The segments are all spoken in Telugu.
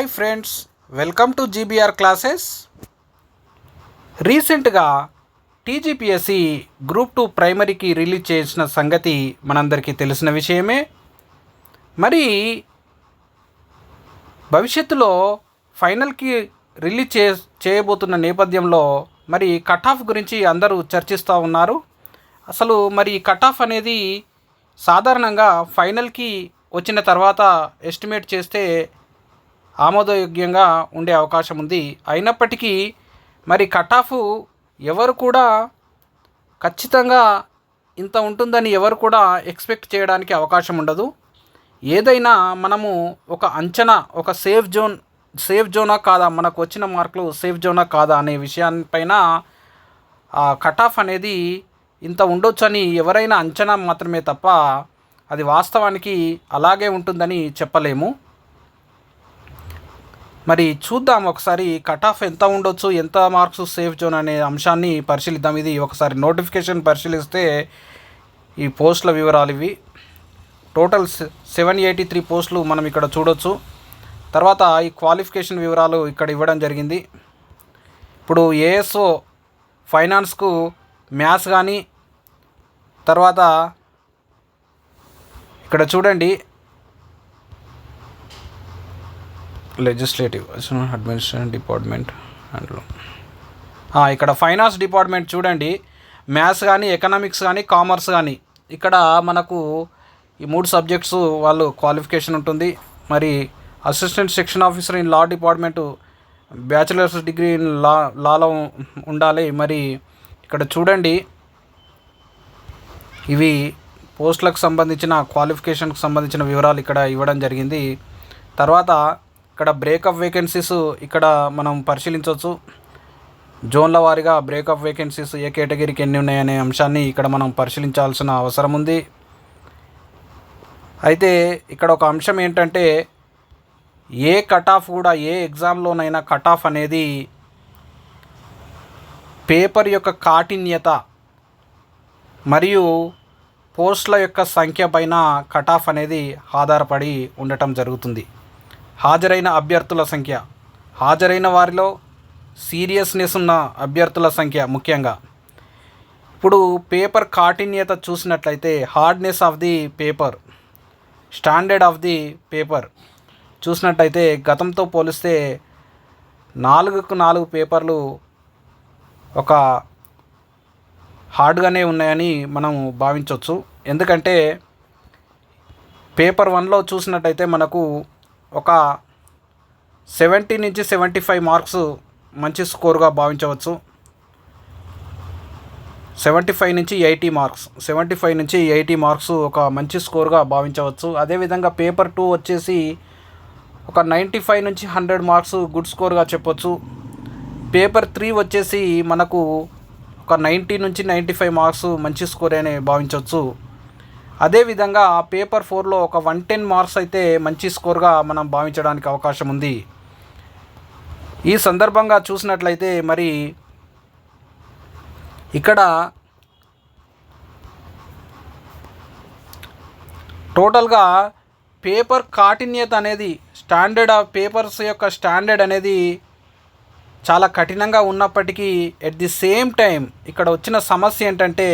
Hi friends welcome to GBR classes. రీసెంట్గా టీజీపీఎస్సి గ్రూప్ టూ ప్రైమరీకి రిలీజ్ చేసిన సంగతి మనందరికీ తెలిసిన విషయమే. మరి భవిష్యత్తులో ఫైనల్కి రిలీజ్ చే చేయబోతున్న నేపథ్యంలో మరి కట్ ఆఫ్ గురించి అందరూ చర్చిస్తూ ఉన్నారు. అసలు మరి కట్ ఆఫ్ అనేది సాధారణంగా ఫైనల్కి వచ్చిన తర్వాత ఎస్టిమేట్ చేస్తే ఆమోదయోగ్యంగా ఉండే అవకాశం ఉంది. అయినప్పటికీ మరి కట్ ఆఫ్ ఎవరు కూడా ఖచ్చితంగా ఇంత ఉంటుందని ఎవరు కూడా ఎక్స్పెక్ట్ చేయడానికి అవకాశం ఉండదు. ఏదైనా మనము ఒక అంచనా ఒక సేఫ్ జోన్ సేఫ్ జోనా కాదా? మనకు వచ్చిన మార్కులు సేఫ్ జోనా కాదా? అనే విషయాన్పైన ఆ కట్ ఆఫ్ అనేది ఇంత ఉండొచ్చు అని ఎవరైనా అంచనా మాత్రమే తప్ప అది వాస్తవానికి అలాగే ఉంటుందని చెప్పలేము. మరి చూద్దాం ఒకసారి కట్ ఆఫ్ ఎంత ఉండొచ్చు ఎంత మార్క్స్ సేఫ్ జోన్ అనే అంశాన్ని పరిశీలిద్దాం. ఇది ఒకసారి నోటిఫికేషన్ పరిశీలిస్తే ఈ పోస్టుల వివరాలు ఇవి. టోటల్ సెవెన్ ఎయిటీ త్రీ పోస్టులు మనం ఇక్కడ చూడొచ్చు. తర్వాత ఈ క్వాలిఫికేషన్ వివరాలు ఇక్కడ ఇవ్వడం జరిగింది. ఇప్పుడు ఏఎస్ఓ ఫైనాన్స్కు మ్యాథ్స్ కానీ తర్వాత ఇక్కడ చూడండి. లెజిస్లేటివ్ అడ్మినిస్ట్రేషన్ డిపార్ట్మెంట్ అందులో ఇక్కడ ఫైనాన్స్ డిపార్ట్మెంట్ చూడండి. మ్యాథ్స్ కానీ ఎకనామిక్స్ కానీ కామర్స్ కానీ ఇక్కడ మనకు ఈ మూడు సబ్జెక్ట్స్ వాళ్ళు క్వాలిఫికేషన్ ఉంటుంది. మరి assistant section officer in law department bachelors degree in law లాలో ఉండాలి. మరి ఇక్కడ చూడండి. ఇవి పోస్టులకు సంబంధించిన క్వాలిఫికేషన్కి సంబంధించిన వివరాలు ఇక్కడ ఇవ్వడం జరిగింది. తర్వాత ఇక్కడ బ్రేకప్ వేకెన్సీస్ ఇక్కడ మనం పరిశీలించవచ్చు. జోన్ల వారీగా బ్రేకప్ వేకెన్సీస్ ఏ కేటగిరీకి ఎన్ని ఉన్నాయనే అంశాన్ని ఇక్కడ మనం పరిశీలించాల్సిన అవసరం ఉంది. అయితే ఇక్కడ ఒక అంశం ఏంటంటే ఏ కట్ ఆఫ్ కూడా ఏ ఎగ్జామ్లోనైనా కట్ ఆఫ్ అనేది పేపర్ యొక్క కాఠిన్యత మరియు పోస్టుల యొక్క సంఖ్య పైన కట్ ఆఫ్ అనేది ఆధారపడి ఉండటం జరుగుతుంది. హాజరైన అభ్యర్థుల సంఖ్య. హాజరైన వారిలో సీరియస్నెస్ ఉన్న అభ్యర్థుల సంఖ్య ముఖ్యంగా. ఇప్పుడు పేపర్ కాఠిన్యత చూసినట్లయితే hardness of the paper standard of the paper చూసినట్టయితే గతంతో పోలిస్తే నాలుగుకు నాలుగు పేపర్లు ఒక హార్డ్గానే ఉన్నాయని మనం భావించవచ్చు ఎందుకంటే పేపర్ వన్లో చూసినట్టయితే మనకు ఒక సెవెంటీ నుంచి సెవెంటీ ఫైవ్ మార్క్స్ మంచి స్కోర్గా భావించవచ్చు. సెవెంటీ ఫైవ్ నుంచి ఎయిటీ మార్క్స్ సెవెంటీ ఫైవ్ నుంచి ఎయిటీ మార్క్స్ ఒక మంచి స్కోర్గా భావించవచ్చు. అదేవిధంగా పేపర్ టూ వచ్చేసి ఒక నైంటీ ఫైవ్ నుంచి హండ్రెడ్ మార్క్స్ గుడ్ స్కోర్గా చెప్పొచ్చు. పేపర్ త్రీ వచ్చేసి మనకు ఒక నైంటీ నుంచి నైంటీ ఫైవ్ మార్క్స్ మంచి స్కోర్ అని భావించవచ్చు. అదేవిధంగా పేపర్ ఫోర్లో ఒక వన్ టెన్ మార్క్స్ అయితే మంచి స్కోర్గా మనం భావించడానికి అవకాశం ఉంది. ఈ సందర్భంగా చూసినట్లయితే మరి ఇక్కడ టోటల్గా పేపర్ కాఠిన్యత అనేది స్టాండర్డ్ ఆఫ్ పేపర్స్ యొక్క స్టాండర్డ్ అనేది చాలా కఠినంగా ఉన్నప్పటికీ ఎట్ ది సేమ్ టైం ఇక్కడ వచ్చిన సమస్య ఏంటంటే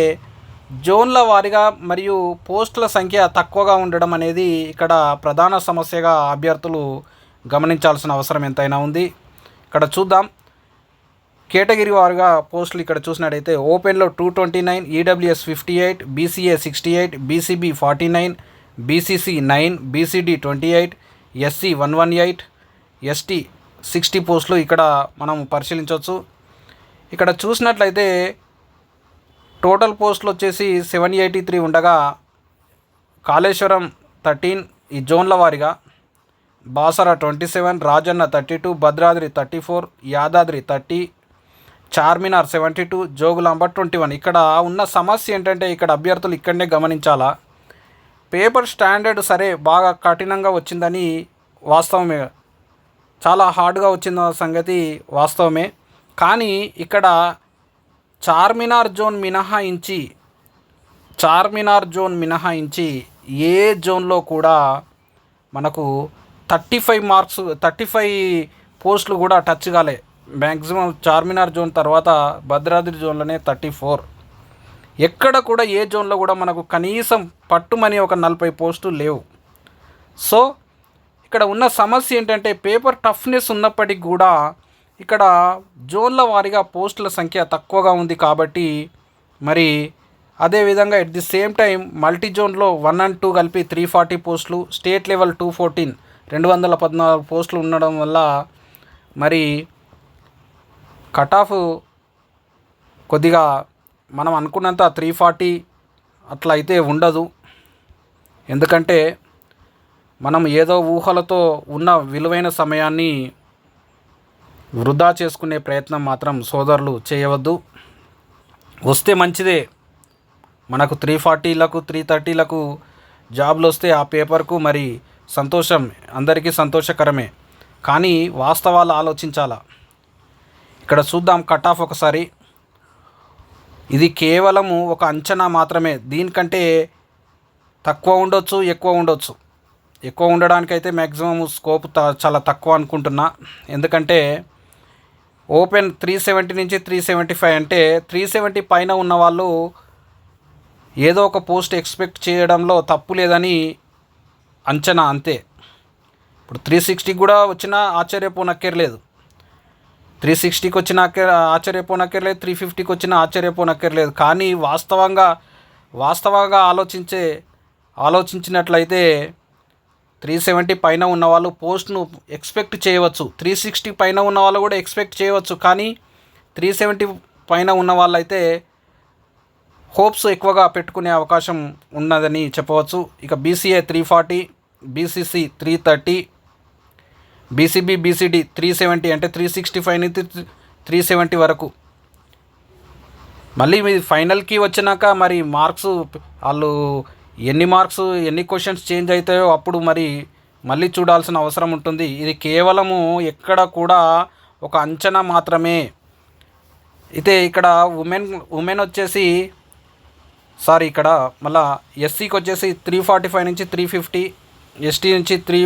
జోన్ల వారీగా మరియు పోస్టుల సంఖ్య తక్కువగా ఉండడం అనేది ఇక్కడ ప్రధాన సమస్యగా అభ్యర్థులు గమనించాల్సిన అవసరం ఎంతైనా ఉంది. ఇక్కడ చూద్దాం. కేటగిరీ వారుగా పోస్టులు ఇక్కడ చూసినట్టయితే ఓపెన్లో two twenty nine EWS fifty eight BCA sixty eight BCB forty nine BCC nine BCD twenty eight SC one one eight ST sixty పోస్టులు ఇక్కడ మనం పరిశీలించవచ్చు. ఇక్కడ చూసినట్లయితే టోటల్ పోస్టులు వచ్చేసి సెవెన్ ఎయిటీ త్రీ ఉండగా కాళేశ్వరం థర్టీన్ ఈ జోన్ల వారిగా Basara twenty seven Rajanna thirty two Bhadradri thirty four Yadadri thirty Charminar seventy two Jogulamba twenty one. ఇక్కడ ఉన్న సమస్య ఏంటంటే ఇక్కడ అభ్యర్థులు ఇక్కడనే గమనించాలా? పేపర్ స్టాండర్డ్ సరే బాగా కఠినంగా వచ్చిందని వాస్తవమే. చాలా హార్డ్గా వచ్చిన సంగతి వాస్తవమే. కానీ ఇక్కడ చార్మినార్ జోన్ మినహాయించి చార్మినార్ జోన్ మినహాయించి ఏ జోన్లో కూడా మనకు thirty five marks thirty five పోస్టులు కూడా టచ్ కాలే. మ్యాక్సిమం చార్మినార్ జోన్ తర్వాత భద్రాద్రి జోన్లోనే థర్టీ ఫోర్. ఎక్కడ కూడా ఏ జోన్లో కూడా మనకు కనీసం పట్టుమని ఒక నలభై పోస్టులు లేవు. సో ఇక్కడ ఉన్న సమస్య ఏంటంటే పేపర్ టఫ్నెస్ ఉన్నప్పటికి కూడా ఇక్కడ జోన్ల వారీగా పోస్టుల సంఖ్య తక్కువగా ఉంది కాబట్టి మరి అదేవిధంగా at the same time multi జోన్లో వన్ అండ్ టూ కలిపి త్రీ ఫార్టీ పోస్టులు స్టేట్ లెవెల్ టూ ఫోర్టీన్ రెండు వందల పద్నాలుగు పోస్టులు ఉండడం వల్ల మరి కట్ ఆఫ్ కొద్దిగా మనం అనుకున్నంత త్రీ ఫార్టీ అట్లా అయితే ఉండదు. ఎందుకంటే మనం ఏదో ఊహలతో ఉన్న విలువైన సమయాన్ని వృధా చేసుకునే ప్రయత్నం మాత్రం సోదరులు చేయవద్దు. వస్తే మంచిదే. మనకు త్రీ ఫార్టీలకు త్రీ థర్టీలకు జాబ్లు వస్తే ఆ పేపర్కు మరి సంతోషం అందరికీ సంతోషకరమే. కానీ వాస్తవాలు ఆలోచించాలా? ఇక్కడ చూద్దాం కట్ ఆఫ్ ఒకసారి. ఇది కేవలము ఒక అంచనా మాత్రమే. దీనికంటే తక్కువ ఉండొచ్చు ఎక్కువ ఉండొచ్చు. ఎక్కువ ఉండడానికైతే మ్యాక్సిమం స్కోప్ చాలా తక్కువ అనుకుంటున్నా. ఎందుకంటే ఓపెన్ త్రీ సెవెంటీ నుంచి త్రీ సెవెంటీ ఫైవ్ అంటే త్రీ సెవెంటీ పైన ఉన్న వాళ్ళు ఏదో ఒక పోస్ట్ ఎక్స్పెక్ట్ చేయడంలో తప్పు లేదని అంచనా అంతే. ఇప్పుడు త్రీ సిక్స్టీకి కూడా వచ్చినా ఆశ్చర్యపోనక్కర్లేదు. త్రీ సిక్స్టీకి వచ్చిన ఆశ్చర్యపోనక్కర్లేదు త్రీ ఫిఫ్టీకి వచ్చిన ఆశ్చర్యపోనక్కర్లేదు. కానీ వాస్తవంగా వాస్తవంగా ఆలోచించే ఆలోచించినట్లయితే త్రీ సెవెంటీ పైన ఉన్న వాళ్ళు పోస్ట్ను ఎక్స్పెక్ట్ చేయవచ్చు. త్రీ సిక్స్టీ పైన ఉన్న వాళ్ళు కూడా ఎక్స్పెక్ట్ చేయవచ్చు. కానీ త్రీ సెవెంటీ పైన ఉన్న వాళ్ళైతే హోప్స్ ఎక్కువగా పెట్టుకునే అవకాశం ఉన్నదని చెప్పవచ్చు. ఇక BCA three forty BCC three thirty BCB BCD three seventy అంటే త్రీ సిక్స్టీ ఫైవ్ నుంచి త్రీ సెవెంటీ వరకు. మళ్ళీ మీ ఫైనల్కి వచ్చినాక మరి మార్క్స్ వాళ్ళు ఎన్ని మార్క్స్ ఎన్ని క్వశ్చన్స్ చేంజ్ అవుతాయో అప్పుడు మరి మళ్ళీ చూడాల్సిన అవసరం ఉంటుంది. ఇది కేవలము ఎక్కడ కూడా ఒక అంచనా మాత్రమే. అయితే ఇక్కడ ఉమెన్ ఉమెన్ వచ్చేసి సారీ ఇక్కడ మళ్ళా ఎస్సీకి వచ్చేసి త్రీ ఫార్టీ ఫైవ్ నుంచి త్రీ ఫిఫ్టీ ఎస్టీ నుంచి త్రీ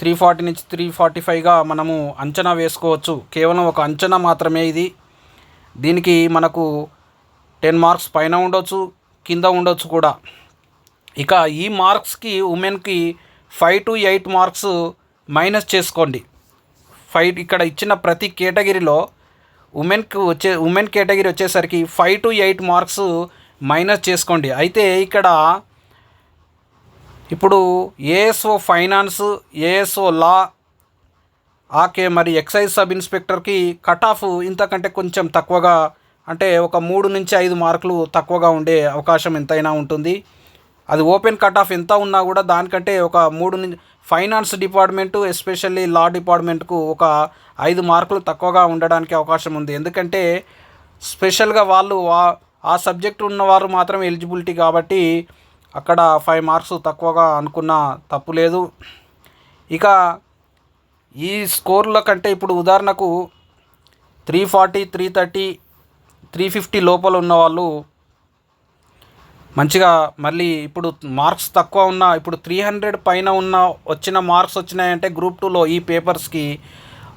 త్రీ ఫార్టీ నుంచి త్రీ ఫార్టీ ఫైవ్గా మనము అంచనా వేసుకోవచ్చు. కేవలం ఒక అంచనా మాత్రమే ఇది. దీనికి మనకు టెన్ మార్క్స్ పైన ఉండొచ్చు కింద ఉండొచ్చు కూడా. ఇక ఈ మార్క్స్కి ఉమెన్కి five to eight marks minus చేసుకోండి. ఫైవ్ ఇక్కడ ఇచ్చిన ప్రతి కేటగిరీలో ఉమెన్కి వచ్చే ఉమెన్ కేటగిరీ వచ్చేసరికి five to eight marks minus చేసుకోండి. అయితే ఇక్కడ ఇప్పుడు ఏఎస్ఓ ఫైనాన్స్ ఏఎస్ఓ లా ఆకే మరి ఎక్సైజ్ సబ్ ఇన్స్పెక్టర్కి కట్ ఆఫ్ ఇంతకంటే కొంచెం తక్కువగా అంటే ఒక మూడు నుంచి ఐదు మార్కులు తక్కువగా ఉండే అవకాశం ఎంతైనా ఉంటుంది. అది ఓపెన్ కట్ ఆఫ్ ఎంత ఉన్నా కూడా దానికంటే ఒక మూడు నుంచి ఫైనాన్స్ డిపార్ట్మెంటు ఎస్పెషల్లీ లా డిపార్ట్మెంట్కు ఒక ఐదు మార్కులు తక్కువగా ఉండడానికి అవకాశం ఉంది. ఎందుకంటే స్పెషల్గా వాళ్ళు ఆ- ఆ సబ్జెక్ట్ ఉన్నవారు మాత్రం ఎలిజిబిలిటీ కాబట్టి అక్కడ ఫైవ్ మార్క్స్ తక్కువగా అనుకున్న తప్పు లేదు. ఇక ఈ స్కోర్ల కంటే ఇప్పుడు ఉదాహరణకు three forty three thirty three fifty లోపల ఉన్న వాళ్ళు మంచిగా మళ్ళీ ఇప్పుడు మార్క్స్ తక్కువ ఉన్న ఇప్పుడు త్రీ హండ్రెడ్ పైన ఉన్న వచ్చిన మార్క్స్ వచ్చినాయంటే గ్రూప్ టూలో ఈ పేపర్స్కి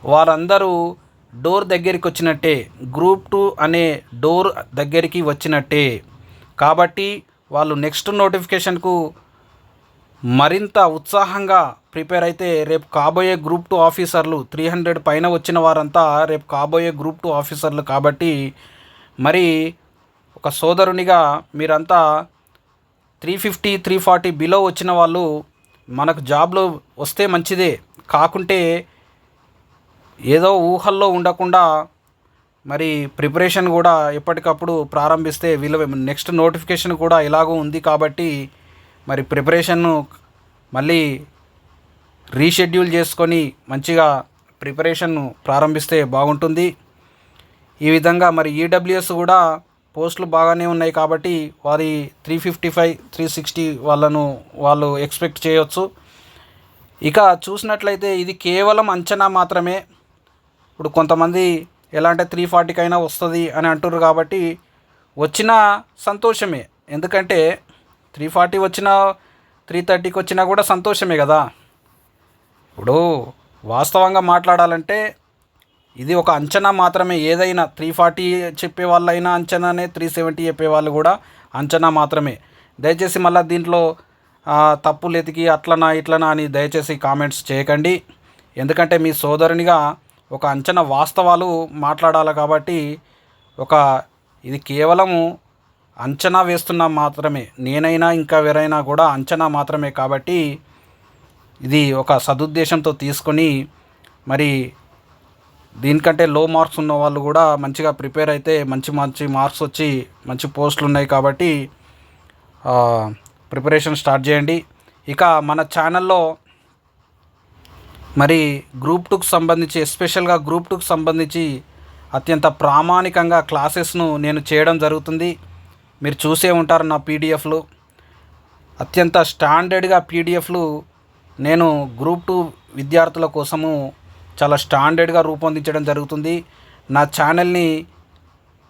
వారందరూ డోర్ దగ్గరికి వచ్చినట్టే గ్రూప్ టూ అనే డోర్ దగ్గరికి వచ్చినట్టే. కాబట్టి వాళ్ళు నెక్స్ట్ నోటిఫికేషన్కు మరింత ఉత్సాహంగా ప్రిపేర్ అయితే రేపు కాబోయే గ్రూప్ టూ ఆఫీసర్లు త్రీ హండ్రెడ్ పైన వచ్చిన వారంతా రేపు కాబోయే గ్రూప్ టూ ఆఫీసర్లు కాబట్టి మరి ఒక సోదరునిగా మీరంతా three fifty three forty below వచ్చిన వాళ్ళు మనకు జాబ్లో వస్తే మంచిదే. కాకుంటే ఏదో ఊహల్లో ఉండకుండా మరి ప్రిపరేషన్ కూడా ఎప్పటికప్పుడు ప్రారంభిస్తే వీళ్ళ నెక్స్ట్ నోటిఫికేషన్ కూడా ఇలాగూ ఉంది కాబట్టి మరి ప్రిపరేషన్ను మళ్ళీ రీషెడ్యూల్ చేసుకొని మంచిగా ప్రిపరేషన్ను ప్రారంభిస్తే బాగుంటుంది. ఈ విధంగా మరి ఈడబ్ల్యూఎస్ కూడా పోస్టులు బాగానే ఉన్నాయి కాబట్టి వారి three fifty five three sixty వాళ్ళను వాళ్ళు ఎక్స్పెక్ట్ చేయొచ్చు. ఇక చూసినట్లయితే ఇది కేవలం అంచనా మాత్రమే. ఇప్పుడు కొంతమంది ఎలా అంటే త్రీ ఫార్టీకైనా వస్తుంది అని అంటున్నారు కాబట్టి వచ్చిన సంతోషమే. ఎందుకంటే త్రీ ఫార్టీ వచ్చినా త్రీ థర్టీకి వచ్చినా కూడా సంతోషమే కదా. ఇప్పుడు వాస్తవంగా మాట్లాడాలంటే ఇది ఒక అంచనా మాత్రమే. ఏదైనా త్రీ ఫార్టీ చెప్పే వాళ్ళైనా అంచనానే త్రీ సెవెంటీ చెప్పే వాళ్ళు కూడా అంచనా మాత్రమే. దయచేసి మళ్ళీ దీంట్లో తప్పులు ఎతికి అట్లనా ఇట్లనా అని దయచేసి కామెంట్స్ చేయకండి. ఎందుకంటే మీ సోదరునిగా ఒక అంచనా వాస్తవాలు మాట్లాడాలి కాబట్టి ఒక ఇది కేవలము అంచనా వేస్తున్నా మాత్రమే. నేనైనా ఇంకా ఎవరైనా కూడా అంచనా మాత్రమే కాబట్టి ఇది ఒక సదుద్దేశంతో తీసుకొని మరి దీనికంటే లో మార్క్స్ ఉన్న వాళ్ళు కూడా మంచిగా ప్రిపేర్ అయితే మంచి మంచి మార్క్స్ వచ్చి మంచి పోస్టులు ఉన్నాయి కాబట్టి ప్రిపరేషన్ స్టార్ట్ చేయండి. ఇక మన ఛానల్లో మరి గ్రూప్ టూకి సంబంధించి ఎస్పెషల్గా గ్రూప్ టూకి సంబంధించి అత్యంత ప్రామాణికంగా క్లాసెస్ను నేను చేయడం జరుగుతుంది. మీరు చూసే ఉంటారు నా పీడిఎఫ్లు అత్యంత స్టాండర్డ్గా పీడిఎఫ్లు నేను గ్రూప్ టూ విద్యార్థుల కోసము చాలా స్టాండర్డ్గా రూపొందించడం జరుగుతుంది. నా ఛానల్ని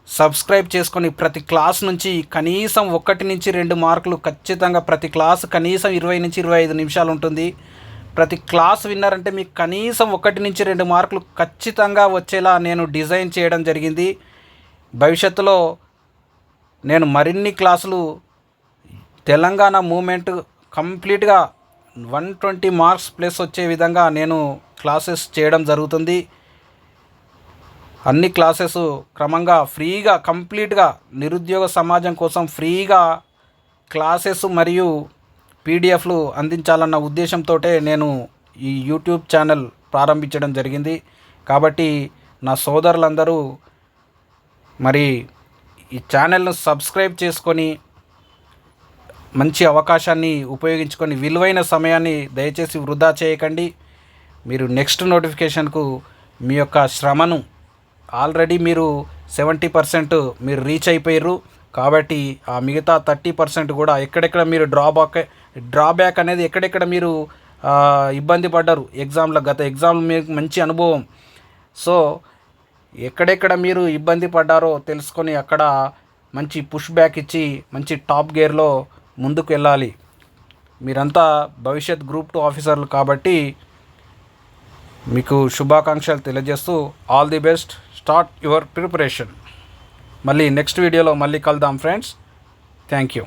సబ్స్క్రైబ్ చేసుకొని ప్రతి క్లాస్ నుంచి కనీసం ఒకటి నుంచి రెండు మార్కులు ఖచ్చితంగా ప్రతి క్లాస్ కనీసం ఇరవై నుంచి ఇరవై ఐదు నిమిషాలు ఉంటుంది. ప్రతి క్లాస్ విన్నారంటే మీకు కనీసం ఒకటి నుంచి రెండు మార్కులు ఖచ్చితంగా వచ్చేలా నేను డిజైన్ చేయడం జరిగింది. భవిష్యత్తులో నేను మరిన్ని క్లాసులు తెలంగాణ మూమెంట్ కంప్లీట్గా వన్ ట్వంటీ మార్క్స్ ప్లస్ వచ్చే విధంగా నేను క్లాసెస్ చేయడం జరుగుతుంది. అన్ని క్లాసెస్ క్రమంగా ఫ్రీగా కంప్లీట్గా నిరుద్యోగ సమాజం కోసం ఫ్రీగా క్లాసెస్ మరియు పీడిఎఫ్లు అందించాలన్న ఉద్దేశంతో నేను ఈ యూట్యూబ్ ఛానల్ ప్రారంభించడం జరిగింది. కాబట్టి నా సోదరులందరూ మరి ఈ ఛానల్ను సబ్స్క్రైబ్ చేసుకొని మంచి అవకాశాన్ని ఉపయోగించుకొని విలువైన సమయాన్ని దయచేసి వృధా చేయకండి. మీరు నెక్స్ట్ నోటిఫికేషన్కు మీ యొక్క శ్రమను ఆల్రెడీ మీరు సెవెంటీ పర్సెంట్ మీరు రీచ్ అయిపోయారు కాబట్టి ఆ మిగతా థర్టీ పర్సెంట్ కూడా ఎక్కడెక్కడ మీరు డ్రాబ్యాక్ డ్రాబ్యాక్ అనేది ఎక్కడెక్కడ మీరు ఇబ్బంది పడ్డారు. ఎగ్జామ్లో గత ఎగ్జామ్ మీకు మంచి అనుభవం. సో ఎక్కడెక్కడ మీరు ఇబ్బంది పడ్డారో తెలుసుకొని అక్కడ మంచి పుష్ బ్యాక్ ఇచ్చి మంచి టాప్ గేర్లో ముందుకు వెళ్ళాలి. మీరంతా భవిష్యత్ గ్రూప్ టూ ఆఫీసర్లు కాబట్టి మీకు శుభాకాంక్షలు తెలియజేస్తూ all the best start your preparation మళ్ళీ నెక్స్ట్ వీడియోలో మళ్ళీ కలుద్దాం ఫ్రెండ్స్ థ్యాంక్ యూ